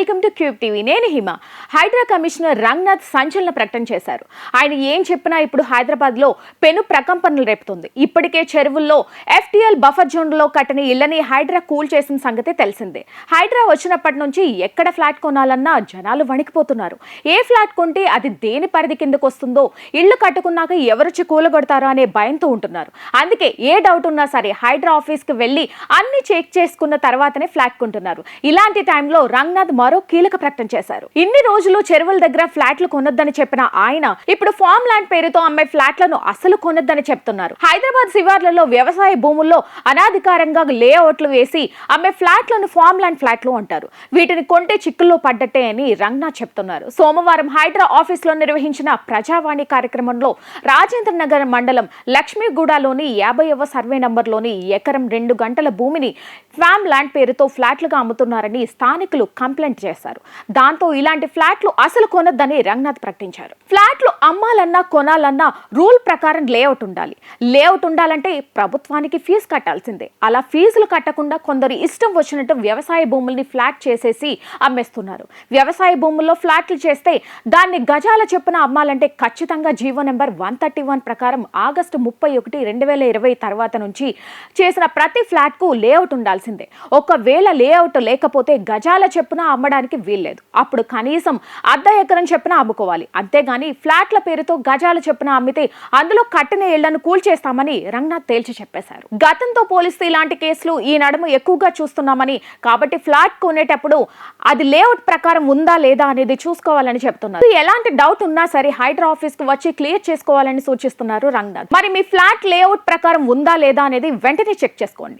Welcome to cube TV. నేను హిమ. Hydraa commissioner Ranganath సంచలన ప్రకటన చేశారు. ఆయన ఏం చెప్పినా ఇప్పుడు హైదరాబాద్లో పెను ప్రకంపనలు రేపుతుంది. ఇప్పటికే చెరువుల్లో ఎఫ్టీఎల్ బఫర్ జోన్లో కట్టిన ఇళ్ళని హైడ్రా కూల్ చేసిన సంగతి తెలిసిందే. హైడ్రా వచ్చినప్పటి నుంచి ఎక్కడ ఫ్లాట్ కొనాలన్నా జనాలు వణికిపోతున్నారు. ఏ ఫ్లాట్ కొంటే అది దేని పరిధి కిందకు వస్తుందో ఇళ్ళు కట్టుకున్నాక ఎవరొచ్చి కూలగొడతారో అనే భయంతో ఉంటున్నారు. అందుకే ఏ డౌట్ ఉన్నా సరే హైడ్రా ఆఫీస్కి వెళ్ళి అన్ని చెక్ చేసుకున్న తర్వాతనే ఫ్లాట్ కొంటున్నారు. ఇలాంటి టైంలో రంగనాథ్ మరో కీలక ప్రకటన చేశారు. ఇన్ని రోజులు చెరువుల దగ్గర ఫ్లాట్లు కొనొద్దని చెప్పిన ఆయన ఇప్పుడు ఫామ్ ల్యాండ్ పేరుతో అమ్మే ఫ్లాట్లను అసలు కొనొద్దని చెప్తున్నారు. హైదరాబాద్ శివార్లలో వ్యవసాయ భూముల్లో అనాధికారంగా లేఅవుట్లు వేసి అమ్మే ఫ్లాట్లను ఫామ్ ల్యాండ్ ఫ్లాట్లు అంటారు. వీటిని కొంటే చిక్కుల్లో పడ్డట్టే అని రంగనాథ్ చెప్తున్నారు. సోమవారం హైడ్రా ఆఫీస్లో నిర్వహించిన ప్రజావాణి కార్యక్రమంలో రాజేంద్ర నగర్ మండలం లక్ష్మీగూడలోని యాభైవ సర్వే నంబర్లోని ఎకరం రెండు గంటల భూమిని ఫ్యామ్ ల్యాండ్ పేరుతో ఫ్లాట్లుగా అమ్ముతున్నారని స్థానికులు కంప్లైంట్ చేశారు. దాంతో ఇలాంటి ఫ్లాట్లు అసలు కొనొద్దని రంగనాథ్ ప్రకటించారు. ఫ్లాట్లు అమ్మాలన్నా కొనాలన్నా రూల్ ప్రకారం లేఅవుట్ ఉండాలి. లేఅవుట్ ఉండాలంటే ప్రభుత్వానికి ఫీజు కట్టాల్సిందే. అలా ఫీజులు కట్టకుండా కొందరు ఇష్టం వచ్చినట్టు వ్యవసాయ భూముల్ని ఫ్లాట్ చేసేసి అమ్మేస్తున్నారు. వ్యవసాయ భూముల్లో ఫ్లాట్లు చేస్తే దాన్ని గజాల చెప్పున అమ్మాలంటే ఖచ్చితంగా GO number one thirty one ప్రకారం ఆగస్టు ముప్పై ఒకటి రెండు వేల ఇరవై తర్వాత నుంచి చేసిన ప్రతి ఫ్లాట్కు లేఅవుట్ ఉండాల్సింది. ఒకవేళ లేఅవుట్ లేకపోతే గజాల చెప్పున అమ్మడానికి వీల్లేదు. అప్పుడు కనీసం అర్ధ ఎకరం చెప్పున అమ్ముకోవాలి. అంతేగాని ఫ్లాట్ల పేరుతో గజాల చెప్పున అమ్మితే అందులో కట్టిన ఇళ్ళను కూల్చేస్తామని రంగనాథ్ తేల్చి చెప్పేశారు. గతంతో పోలిస్తే ఇలాంటి కేసులు ఈ నడుము ఎక్కువగా చూస్తున్నామని కాబట్టి ఫ్లాట్ కొనేటప్పుడు అది లేఅవుట్ ప్రకారం ఉందా లేదా అనేది చూసుకోవాలని చెప్తున్నారు. ఎలాంటి డౌట్ ఉన్నా సరే హైడ్రా ఆఫీస్కు వచ్చి క్లియర్ చేసుకోవాలని సూచిస్తున్నారు రంగనాథ్. మరి మీ ఫ్లాట్ లేఅవుట్ ప్రకారం ఉందా లేదా అనేది వెంటనే చెక్ చేసుకోండి.